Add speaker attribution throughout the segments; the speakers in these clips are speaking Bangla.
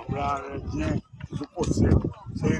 Speaker 1: আমরা এখানে কিছু করছে সেই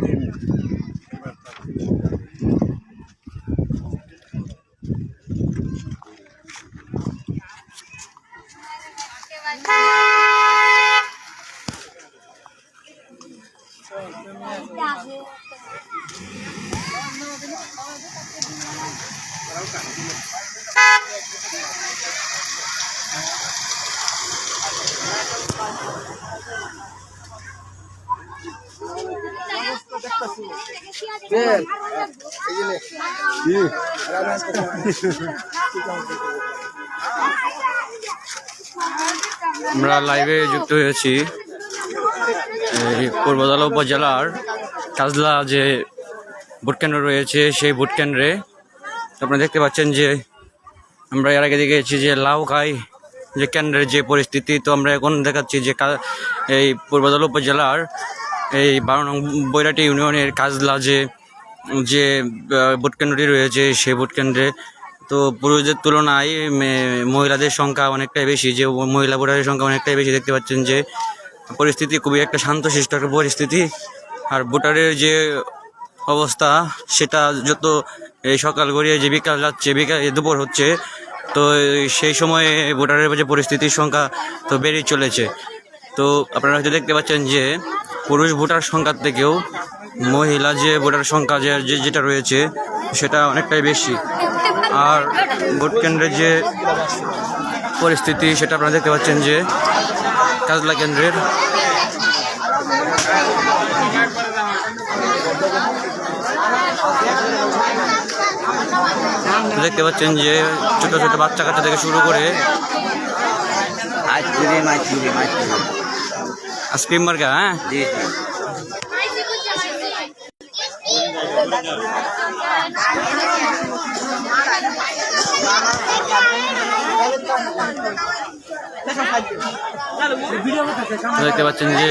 Speaker 2: আমরা লাইভে যুক্ত হয়েছি পূর্বদলা উপজেলার কাজলা যে ভোট কেন্দ্র রয়েছে সেই ভোট কেন্দ্রে আপনারা দেখতে পাচ্ছেন যে আমরা এর আগে দেখেছি যে লাউ খাই, যে কেন্দ্রের যে পরিস্থিতি, তো আমরা এখন দেখাচ্ছি যে এই পূর্বদলা উপজেলার এই বারো নং বৈরাটি ইউনিয়নের কাজলা যে যে ভোট কেন্দ্রটি রয়েছে, সেই ভোট কেন্দ্রে তো পুরুষদের তুলনায় মহিলাদের সংখ্যা অনেকটাই বেশি, যে মহিলা ভোটারের সংখ্যা অনেকটাই বেশি। দেখতে পাচ্ছেন যে পরিস্থিতি খুবই একটা শান্তশিষ্ট একটা পরিস্থিতি। আর ভোটারের যে অবস্থা, সেটা যত এই সকাল গড়িয়ে যে বিকাল যাচ্ছে, বিকাল দুপুর হচ্ছে, তো সেই সময়ে ভোটারের যে পরিস্থিতির সংখ্যা তো বেড়েই চলেছে। তো আপনারা হয়তো দেখতে পাচ্ছেন যে পুরুষ ভোটার সংখ্যার থেকেও মহিলা যে ভোটার সংখ্যা যে, যেটা রয়েছে, সেটা অনেকটাই বেশি। আর ভোট কেন্দ্রের যে পরিস্থিতি, সেটা আপনারা দেখতে পাচ্ছেন যে কাজলা কেন্দ্রের দেখতে পাচ্ছেন যে ছোট ছোট বাচ্চা কাচ্চা থেকে শুরু করে
Speaker 3: আইসক্রিম আইসক্রিম আইসক্রিম।
Speaker 2: আইসক্রিম মার্কা হ্যাঁ?
Speaker 3: জি।
Speaker 2: দেখতে পাচ্ছেন যে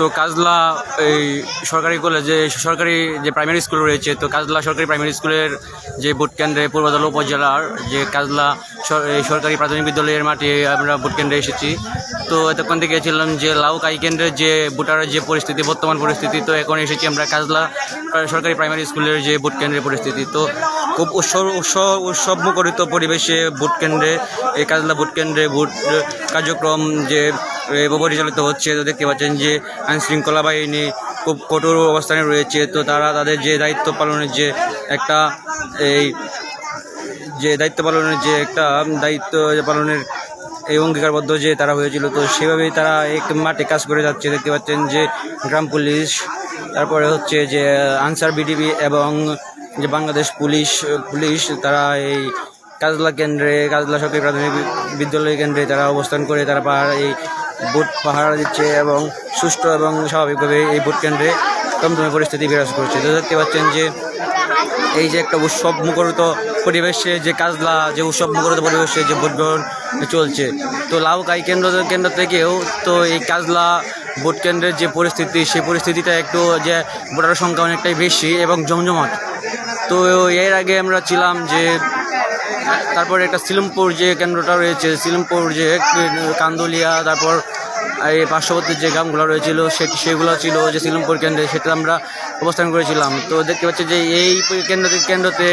Speaker 2: তো কাজলা এই সরকারি কলেজে সরকারি যে প্রাইমারি স্কুল রয়েছে, তো কাজলা সরকারি প্রাইমারি স্কুলের যে ভোট কেন্দ্রে পূর্বদল উপজেলার যে কাজলা সরকারি প্রাথমিক বিদ্যালয়ের মাঠে আমরা ভোট কেন্দ্রে এসেছি। তো এতক্ষণ থেকে গেছিলাম যে লাউকাই কেন্দ্রের যে ভোটারের যে পরিস্থিতি, বর্তমান পরিস্থিতি, তো এখন এসেছি আমরা কাজলা সরকারি প্রাইমারি স্কুলের যে ভোট কেন্দ্রের পরিস্থিতি। তো খুব উৎসব উৎসব উৎসব মুখরিত পরিবেশে ভোট কেন্দ্রে এই কাজলা ভোট কেন্দ্রে ভোট কার্যক্রম যে পরিচালিত হচ্ছে। তো দেখতে পাচ্ছেন যে আইন শৃঙ্খলা বাহিনী খুব কঠোর অবস্থানে রয়েছে। তো তারা তাদের যে দায়িত্ব পালনের যে একটা এই যে দায়িত্ব পালনের যে একটা দায়িত্ব পালনের এই অঙ্গীকারবদ্ধ যে তারা হয়েছিল, তো সেভাবেই তারা এক মাঠে কাজ করে যাচ্ছে। দেখতে পাচ্ছেন যে গ্রাম পুলিশ, তারপরে হচ্ছে যে আনসার বিডিবি এবং যে বাংলাদেশ পুলিশ পুলিশ তারা এই কাজলা কেন্দ্রে, কাজলা সরকারি প্রাথমিক বিদ্যালয় কেন্দ্রে তারা অবস্থান করে, তারা এই ভোট পাহারা দিচ্ছে এবং সুষ্ঠু এবং স্বাভাবিকভাবে এই ভোট কেন্দ্রে দমদমে পরিস্থিতি বিরাজ করছে। তো দেখতে পাচ্ছেন যে এই যে একটা উৎসব মুখরিত পরিবেশে যে কাজলা, যে উৎসব মুখরিত পরিবেশে যে ভোট গ্রহণ চলছে। তো লাউকাই কেন্দ্র কেন্দ্র থেকেও তো এই কাজলা ভোট কেন্দ্রের যে পরিস্থিতি, সেই পরিস্থিতিটা একটু যে ভোটার সংখ্যা অনেকটাই বেশি এবং জমজমাট। তো এর আগে আমরা ছিলাম যে তারপরে একটা সিলমপুর যে কেন্দ্রটা রয়েছে, সিলমপুর যে কান্দুলিয়া, তারপর এই পার্শ্ববর্তী যে গ্রামগুলো রয়েছিল সে সেগুলো ছিল যে সিলমপুর কেন্দ্রে, সেটা আমরা অবস্থান করেছিলাম। তো দেখতে পাচ্ছি যে এই কেন্দ্র কেন্দ্রতে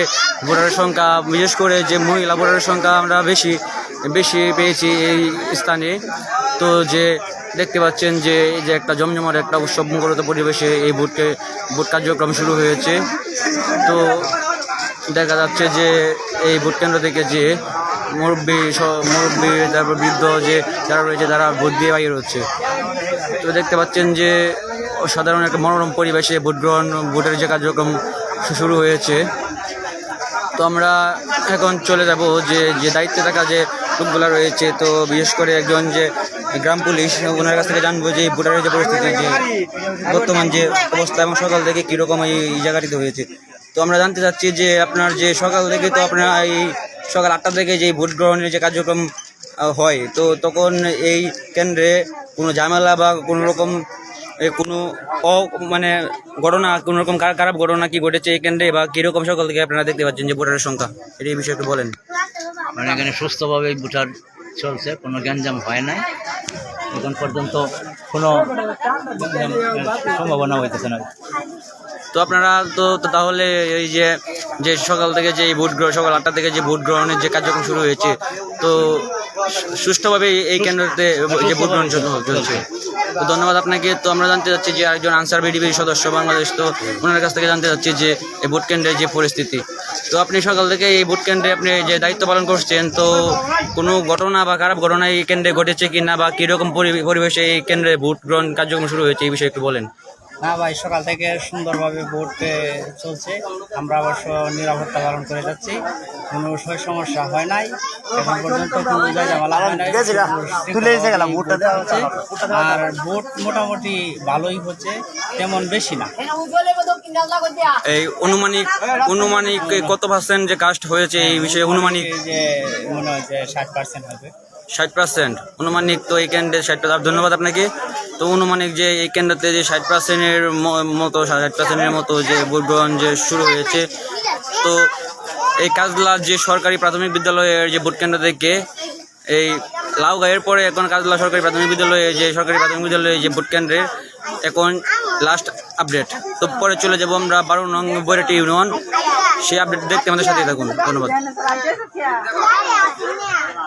Speaker 2: ভোটারের সংখ্যা, বিশেষ করে যে মহিলা ভোটারের সংখ্যা আমরা বেশি বেশি পেয়েছি এই স্থানে। তো যে দেখতে পাচ্ছেন যে এই যে একটা জমজমাট একটা উৎসব মুখরত পরিবেশে এই ভোটকে, ভোট কার্যক্রম শুরু হয়েছে। তো দেখা যাচ্ছে যে এই ভোট কেন্দ্র থেকে যে মুরব্বী মুরব্বী, তারপর বৃদ্ধ যে যারা রয়েছে তারা ভোট দিয়ে বাইর হচ্ছে। তো দেখতে পাচ্ছেন যে সাধারণ একটা মনোরম পরিবেশে ভোট গ্রহণ, ভোটের যে কার্যক্রম শুরু হয়েছে। তো আমরা এখন চলে যাব যে যে দায়িত্বে থাকা যে লোকগুলো রয়েছে, তো বিশেষ করে একজন যে গ্রাম পুলিশ, ওনার কাছ থেকে জানব যে ভোটারের যে পরিস্থিতি, যে বর্তমান যে অবস্থা এবং সকাল থেকে কীরকম এই জায়গাটিতে হয়েছে। তো আমরা জানতে চাচ্ছি যে আপনার যে সকাল থেকে তো আপনার এই সকাল আটটা থেকে যে ভোট গ্রহণের যে কার্যক্রম হয় তো তখন এই কেন্দ্রে কোনো ঝামেলা বা কোনো রকম কোনো অ মানে ঘটনা কোনো রকম খারাপ ঘটনা কি ঘটেছে এই কেন্দ্রে বা কীরকম সকল থেকে আপনারা দেখতে পাচ্ছেন যে ভোটারের সংখ্যা? এটা এই বিষয়ে একটু বলেন।
Speaker 3: মানে এখানে সুস্থভাবে ভোটার চলছে কোনো গ্যাঞ্জাম হয় নাই। এখন পর্যন্ত কোনো সম্ভাবনা হইতেছে না।
Speaker 2: তো আপনারা তো তাহলে এই যে যে সকাল থেকে যে ভোট গ্রহণ, সকাল আটটা থেকে যে ভোট গ্রহণের যে কার্যক্রম শুরু হয়েছে, তো সুষ্ঠুভাবে এই কেন্দ্রতে যে ভোট গ্রহণ চলছে। তো ধন্যবাদ আপনাকে। তো আমরা জানতে চাচ্ছি যে একজন আনসার বিডিবির সদস্য বাংলাদেশ, তো ওনার কাছ থেকে জানতে চাচ্ছি যে এই ভোট কেন্দ্রের যে পরিস্থিতি। তো আপনি সকাল থেকে এই ভোট কেন্দ্রে আপনি যে দায়িত্ব পালন করছেন, তো কোনো ঘটনা বা খারাপ ঘটনা এই কেন্দ্রে ঘটেছে কি না বা কীরকম পরি- পরিবেশে এই কেন্দ্রে ভোট গ্রহণ কার্যক্রম শুরু হয়েছে, এই বিষয়ে একটু বলেন।
Speaker 4: না ভাই সকাল থেকে সুন্দরভাবে ভোট চলছে। আমরা অবশ্য নিরাপত্তা পালন করে যাচ্ছি। কোনো সমস্যা হয় নাই। এখন পর্যন্ত কোনো ঝামেলা হয় নাই। আর ভোট মোটামুটি ভালোই হচ্ছে তেমন বেশি না।
Speaker 2: এই অনুমানিক অনুমানিক কত পার্সেন্ট যে কাস্ট হয়েছে এই বিষয়ে অনুমানিক
Speaker 4: যে মনে হয় যে ষাট পার্সেন্ট হবে।
Speaker 2: ষাট পার্সেন্ট অনুমানিক তো এই কেন্দ্রে ষাট পার্সেন্ট ধন্যবাদ আপনাকে। তো অনুমানিক যে এই কেন্দ্রতে যে ষাট পার্সেন্টের মতো, ষাট পার্সেন্টের মতো যে ভোট গ্রহণ যে শুরু হয়েছে, তো এই কাজলা যে সরকারি প্রাথমিক বিদ্যালয়ের যে ভোট কেন্দ্র থেকে এই লাউগাঁয়ের পরে এখন কাজলা সরকারি প্রাথমিক বিদ্যালয়ে যে সরকারি প্রাথমিক বিদ্যালয়ে যে ভোট কেন্দ্রের এখন লাস্ট আপডেট তো পরে চলে যাব আমরা বারো নং বৈরাটি ইউনিয়ন। সেই আপডেট দেখতে আমাদের সাথে থাকুন। ধন্যবাদ।